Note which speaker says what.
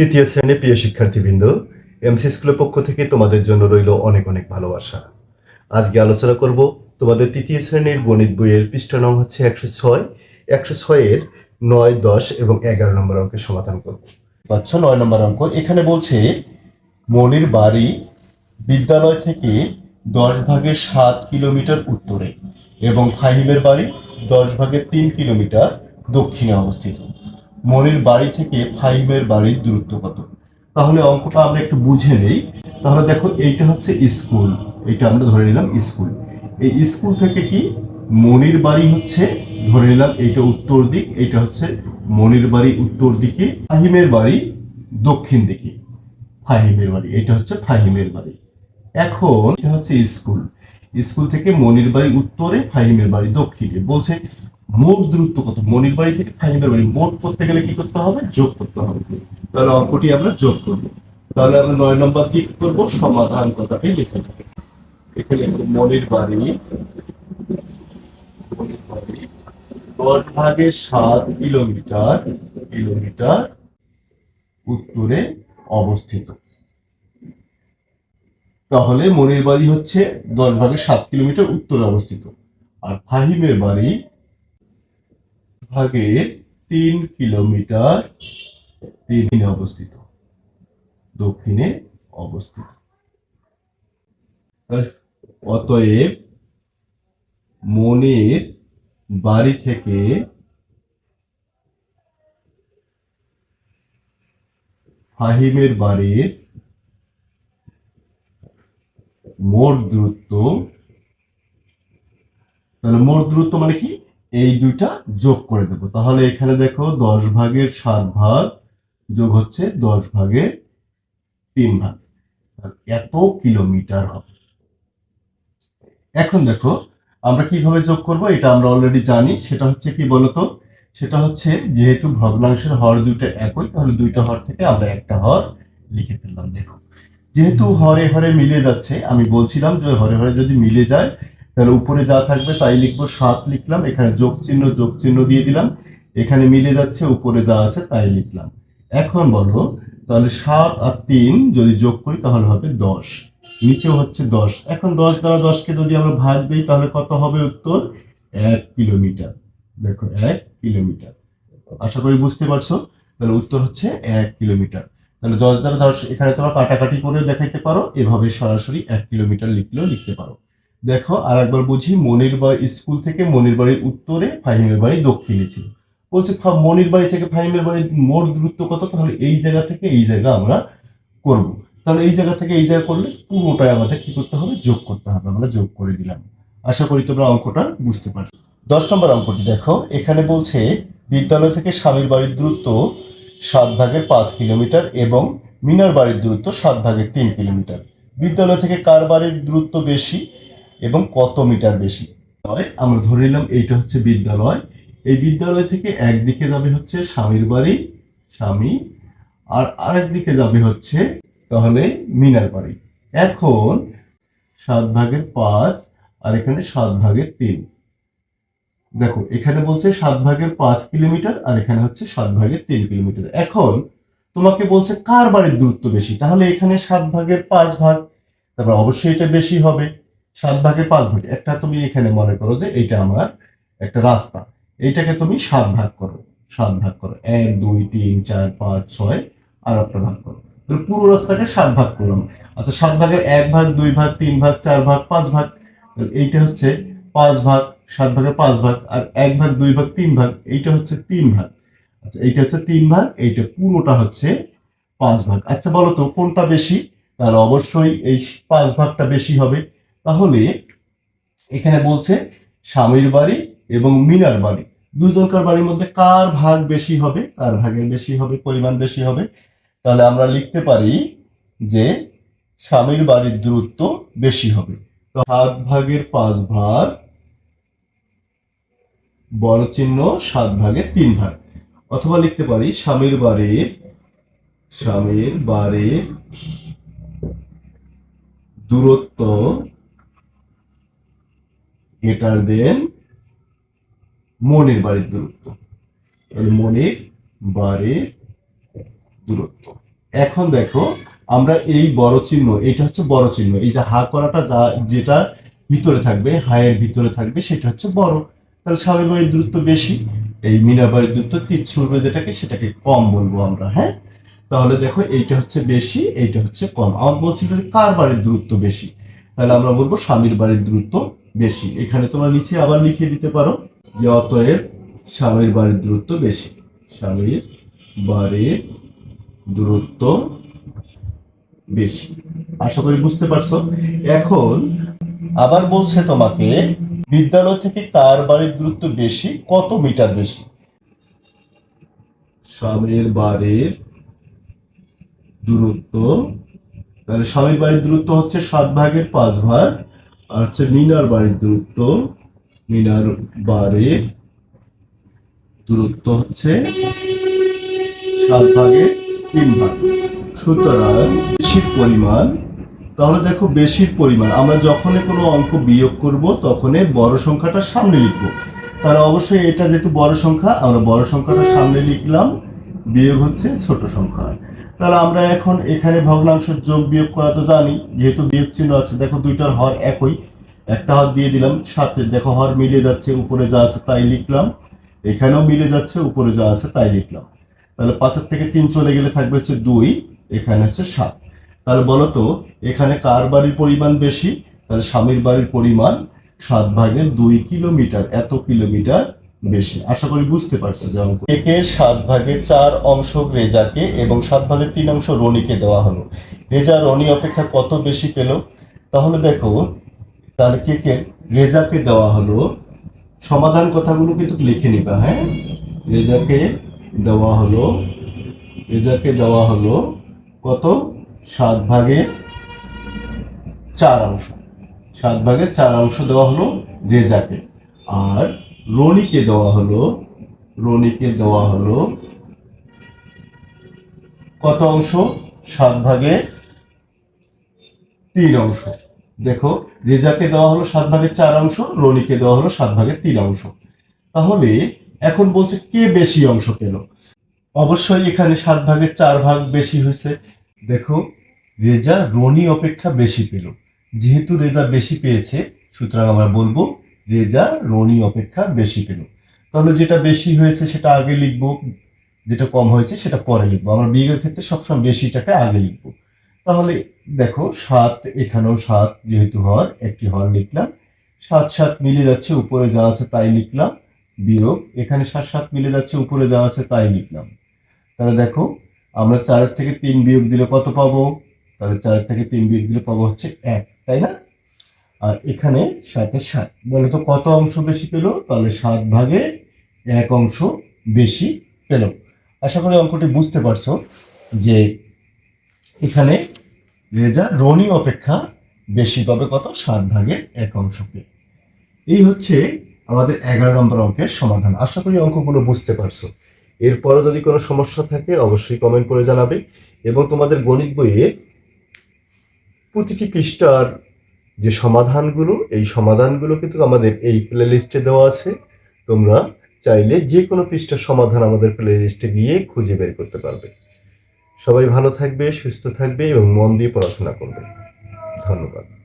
Speaker 1: তৃতীয় শ্রেণির প্রিয় শিক্ষার্থীবৃন্দ এমসি স্কুলের পক্ষ থেকে তোমাদের জন্য রইল অনেক অনেক ভালোবাসা। আজকে আলোচনা করব তোমাদের তৃতীয় শ্রেণির গণিত বইয়ের পৃষ্ঠা নং হচ্ছে একশো ছয়। একশো ছয়ের নয়, দশ এবং এগারো নম্বর অঙ্কের সমাধান করব। পাচ্ছ নয় নম্বর অঙ্ক। এখানে বলছে, মনির বাড়ি বিদ্যালয় থেকে দশ ভাগের সাত কিলোমিটার উত্তরে এবং ফাহিমের বাড়ি দশ ভাগের তিন কিলোমিটার দক্ষিণে অবস্থিত। মনির বাড়ি থেকে ফাহিমের বাড়ির দূরত্ব কত? তাহলে অঙ্কটা আমরা একটু বুঝে নেই। তাহলে দেখো, এইটা হচ্ছে স্কুল। এটা আমরা ধরে নিলাম স্কুল। এই স্কুল থেকে কি মনির বাড়ি হচ্ছে, ধরে নিলাম এইটা উত্তর দিক, এইটা হচ্ছে মনির বাড়ি উত্তর দিকে, ফাহিমের বাড়ি দক্ষিণ দিকে। ফাহিমের বাড়ি এটা হচ্ছে ফাহিমের বাড়ি। এখন এটা হচ্ছে স্কুল। স্কুল থেকে মনির বাড়ি উত্তরে, ফাহিমের বাড়ি দক্ষিণে। বলছে মোট দূরত্ব কত? মনির বাড়ি থেকে ফাহিমের বাড়ি মোট করতে গেলে কি করতে হবে? যোগ করতে হবে। তাহলে অঙ্কটি আমরা যোগ করব। তাহলে আমরা নয় নম্বর কি করব? সমাধান কথাটি লিখে দেব এখানে মনির বাড়ি। দশ ভাগে সাত কিলোমিটার কিলোমিটার উত্তরে অবস্থিত। তাহলে মনির বাড়ি হচ্ছে দশ ভাগের সাত কিলোমিটার উত্তরে অবস্থিত। আর ফাহিমের বাড়ি ভাগের তিন কিলোমিটার তিনে অবস্থিত। দক্ষিণে অবস্থিত। অতএব মনের বাড়ি থেকে ফাহিমের বাড়ির মোট দূরত্ব তাহলে মোট দূরত্ব মানে কি? এই দুইটা যোগ করে দেবো। তাহলে এখানে দেখো দশ ভাগের সাত ভাগ যোগ হচ্ছে দশ ভাগের তিন ভাগ। এত কিলোমিটার হবে। এখন দেখো, আমরা কীভাবে যোগ করব এটা আমরা অলরেডি জানি। সেটা হচ্ছে কি বলতো? সেটা হচ্ছে যেহেতু ভগ্নাংশের হর দুইটা একই, তাহলে দুইটা হর থেকে আমরা একটা হর লিখে ফেললাম। দেখো, যেহেতু হরে হরে মিলে যাচ্ছে, আমি বলছিলাম যে হরে হরে যদি মিলে যায় তাহলে উপরে যা থাকবে তাই লিখব সাত লিখলাম, এখানে যোগ চিহ্ন যোগ চিহ্ন দিয়ে দিলাম, এখানে মিলে যাচ্ছে, উপরে যা আছে তাই লিখলাম। এখন বলো, তাহলে সাত আর তিন যদি যোগ করি তাহলে হবে দশ, নিচেও হচ্ছে দশ। এখন দশ দ্বারা দশকে যদি আমরা ভাগ দিই তাহলে কত হবে উত্তর? এক কিলোমিটার। দেখো, এক কিলোমিটার। আশা করি বুঝতে পারছ? তাহলে উত্তর হচ্ছে এক কিলোমিটার। তাহলে দশ দ্বারা দশ, এখানে তোমরা কাটাকাটি করেও দেখাইতে পারো, এভাবে সরাসরি এক কিলোমিটার লিখলেও লিখতে পারো। দেখো আর একবার বুঝি মনির বাড়ি স্কুল থেকে মনির বাড়ির উত্তরে, ফাহিমের বাড়ি দক্ষিণে ছিল। বলছে মনির বাড়ি থেকে ফাহিমের বাড়ির মোট দূরত্ব কত? তাহলে এই জায়গা থেকে এই জায়গা আমরা করব। তাহলে এই জায়গা থেকে এই জায়গা করলে পুরোটাই আমাদের কি করতে হবে? যোগ করতে হবে। আমরা যোগ করে দিলাম। আশা করি তোমরা অঙ্কটা বুঝতে পারছ। দশ নম্বর অঙ্কটি দেখো। এখানে বলছে, বিদ্যালয় থেকে স্বামীর বাড়ির দূরত্ব সাত ভাগের পাঁচ কিলোমিটার এবং মিনার বাড়ির দূরত্ব সাত ভাগের তিন কিলোমিটার। বিদ্যালয় থেকে কার বাড়ির দূরত্ব বেশি? এবং কত মিটার বেশি? আমরা ধরে নিলাম এইটা হচ্ছে বিদ্যালয়। এই বিদ্যালয় থেকে একদিকে যাবে হচ্ছে স্বামীর বাড়ি, স্বামী, আর আরেক দিকে যাবে হচ্ছে তাহলে মিনার বাড়ি। এখন সাত ভাগের পাঁচ আর এখানে সাত ভাগের তিন। দেখো, এখানে বলছে সাত ভাগের পাঁচ কিলোমিটার আর এখানে হচ্ছে সাত ভাগের তিন কিলোমিটার। এখন তোমাকে বলছে কার বাড়ির দূরত্ব বেশি? তাহলে এখানে সাত ভাগের পাঁচ ভাগ, তারপর অবশ্যই এটা বেশি হবে। সাত ভাগে পাঁচ ভাগ। একটা তুমি এখানে মনে করো যে এটা আমার একটা রাস্তা। এইটাকে তুমি সাত ভাগ করো। সাত ভাগ করো। এক, দুই, তিন, চার, পাঁচ, ছয়, আর একটা ভাগ করো। পুরো রাস্তাকে সাত ভাগ করলাম। আচ্ছা সাত ভাগের এক ভাগ, দুই ভাগ, তিন ভাগ, চার ভাগ, পাঁচ ভাগ। এইটা হচ্ছে পাঁচ ভাগ, সাত ভাগের পাঁচ ভাগ, আর এক ভাগ, দুই ভাগ, তিন ভাগ, এইটা হচ্ছে তিন ভাগ। আচ্ছা এইটা হচ্ছে তিন ভাগ, এইটা পুরোটা হচ্ছে পাঁচ ভাগ। আচ্ছা বলো তো কোনটা বেশি? তাহলে অবশ্যই এই পাঁচ ভাগটা বেশি হবে। তাহলে এখানে বলছে স্বামীর বাড়ি এবং মিনার বাড়ি। দুজনকার বাড়ির মধ্যে কার ভাগ বেশি হবে, কার ভাগের বেশি হবে, পরিমাণ বেশি হবে? তাহলে আমরা লিখতে পারি যে স্বামীর বাড়ির দূরত্ব বেশি হবে। তো সাত ভাগের পাঁচ ভাগ, বড় চিহ্ন সাত ভাগের তিন ভাগ। অথবা লিখতে পারি স্বামীর বাড়ির স্বামীর বাড়ির দূরত্ব গ্রেটার দেন মনের বাড়ির দূরত্ব। তাহলে মনের বাড়ির দূরত্ব। এখন দেখো, আমরা এই বড় চিহ্ন, এটা হচ্ছে বড় চিহ্ন। এই যে হা করাটা যা, যেটা ভিতরে থাকবে, হায়ের ভিতরে থাকবে, সেটা হচ্ছে বড়। তাহলে স্বামীর বাড়ির দূরত্ব বেশি, এই মিনা বাড়ির দূরত্ব ছুড়বে যেটাকে, সেটাকে কম বলব আমরা হ্যাঁ? তাহলে দেখো, এইটা হচ্ছে বেশি, এইটা হচ্ছে কম। আমার বলছিল কার বাড়ির দূরত্ব বেশি? তাহলে আমরা বলব স্বামীর বাড়ির দূরত্ব বেশি। এখানে তোমরা নিচে আবার লিখে দিতে পারো যে অতএব স্বামীর বাড়ির দূরত্ব বেশি। স্বামীর বাড়ির দূরত্ব বেশি। আশা করি বুঝতে পারছ? এখন আবার বলছে তোমাকে, বিদ্যালয় থেকে তার বাড়ির দূরত্ব বেশি? কত মিটার বেশি? স্বামীর বাড়ির দূরত্ব, তাহলে স্বামীর বাড়ির দূরত্ব হচ্ছে সাত ভাগের পাঁচ ভাগ হচ্ছে মিনার বাড়ির দূরত্ব, মিনার বাড়ির দূরত্ব হচ্ছে সাত ভাগের তিন ভাগ। সুতরাং বেশির পরিমাণ, তাহলে দেখো বেশির পরিমাণ, আমরা যখনই কোনো অঙ্ক বিয়োগ করব, তখনই বড় সংখ্যাটা সামনে লিখব। তাহলে অবশ্যই এটা যেহেতু বড় সংখ্যা, আমরা বড় সংখ্যাটা সামনে লিখলাম, বিয়োগ হচ্ছে ছোট সংখ্যা। তাহলে আমরা এখন এখানে ভগ্নাংশের যোগ বিয়োগ করা তো জানি, যেহেতু বিয়োগ চিহ্ন আছে, দেখো দুইটার হর একই। একটা হর দিয়ে দিলাম সাথে দেখো হর মিলে যাচ্ছে, উপরে যা আছে তাই লিখলাম। এখানেও মিলে যাচ্ছে, উপরে যা আছে তাই লিখলাম। তাহলে পাঁচের থেকে তিন চলে গেলে থাকবে হচ্ছে দুই, এখানে হচ্ছে সাত। তাহলে বলো তো, এখানে কার বাড়ির পরিমাণ বেশি? তাহলে স্বামীর বাড়ির পরিমাণ সাত ভাগের দুই কিলোমিটার, এত কিলোমিটার বেশি। আশা করি বুঝতে পারছ যে অঙ্ক। একে সাত ভাগের চার অংশ রেজাকে এবং সাত ভাগের তিন অংশ রনিকে দেওয়া হলো। রেজা, রনি অপেক্ষা কত বেশি পেল? তাহলে দেখো তাহলে কে কে? রেজাকে দেওয়া হলো। সমাধান কথাগুলো কিন্তু লিখে নিবা হ্যাঁ? রেজাকে দেওয়া হলো। রেজাকে দেওয়া হলো কত? সাত ভাগের চার অংশ। সাত ভাগের চার অংশ দেওয়া হলো রেজাকে। আর রনিকে দেওয়া হলো, রনিকে দেওয়া হলো কত অংশ? সাত ভাগের তিন অংশ। দেখো, রেজাকে দেওয়া হলো সাত ভাগের চার অংশ, রনিকে দেওয়া হলো সাত ভাগের তিন অংশ। তাহলে এখন বলছে কে বেশি অংশ পেল? অবশ্যই এখানে সাত ভাগের চার ভাগ বেশি হয়েছে। দেখো, রেজা রনি অপেক্ষা বেশি পেল। যেহেতু রেজা বেশি পেয়েছে, সুতরাং আমরা বলব রেজা রনি অপেক্ষা বেশি পেল। তাহলে যেটা বেশি হয়েছে সেটা আগে লিখব, যেটা কম হয়েছে সেটা পরে লিখব। আমরা বিয়োগের ক্ষেত্রে সবসময় বেশিটাকে আগে লিখব। তাহলে দেখো, সাত এখানেও সাত যেহেতু হর, একটি হর লিখলাম। সাত সাত মিলে যাচ্ছে, উপরে যা আছে তাই লিখলাম। বিয়োগ, এখানে সাত সাত মিলে যাচ্ছে, উপরে যা আছে তাই লিখলাম। তাহলে দেখো, আমরা চারের থেকে তিন বিয়োগ দিলে কত পাবো? তাহলে চারের থেকে তিন বিয়োগ দিলে পাবো হচ্ছে এক, তাই না? আর এখানে সাথে সাত। বলো তো কত অংশ বেশি পেল? তাহলে সাত ভাগে এক অংশ বেশি পেল। আশা করি অঙ্কটি বুঝতে পারছ যে এখানে রেজা রনি অপেক্ষা বেশি পাবে কত? সাত ভাগের এক অংশ অংশকে এই হচ্ছে আমাদের এগারো নম্বর অঙ্কের সমাধান। আশা করি অঙ্কগুলো বুঝতে পারছ। এরপরও যদি কোনো সমস্যা থাকে, অবশ্যই কমেন্ট করে জানাবে। এবং তোমাদের গণিত বইয়ে প্রতিটি পৃষ্ঠার যে সমাধানগুলো, এই সমাধানগুলো কিন্তু আমাদের এই প্লে লিস্টে দেওয়া আছে। তোমরা চাইলে যে কোনো পৃষ্ঠার সমাধান আমাদের প্লে লিস্টে গিয়ে খুঁজে বের করতে পারবে। সবাই ভালো থাকবে, সুস্থ থাকবে এবং মন দিয়ে পড়াশোনা করবে। ধন্যবাদ।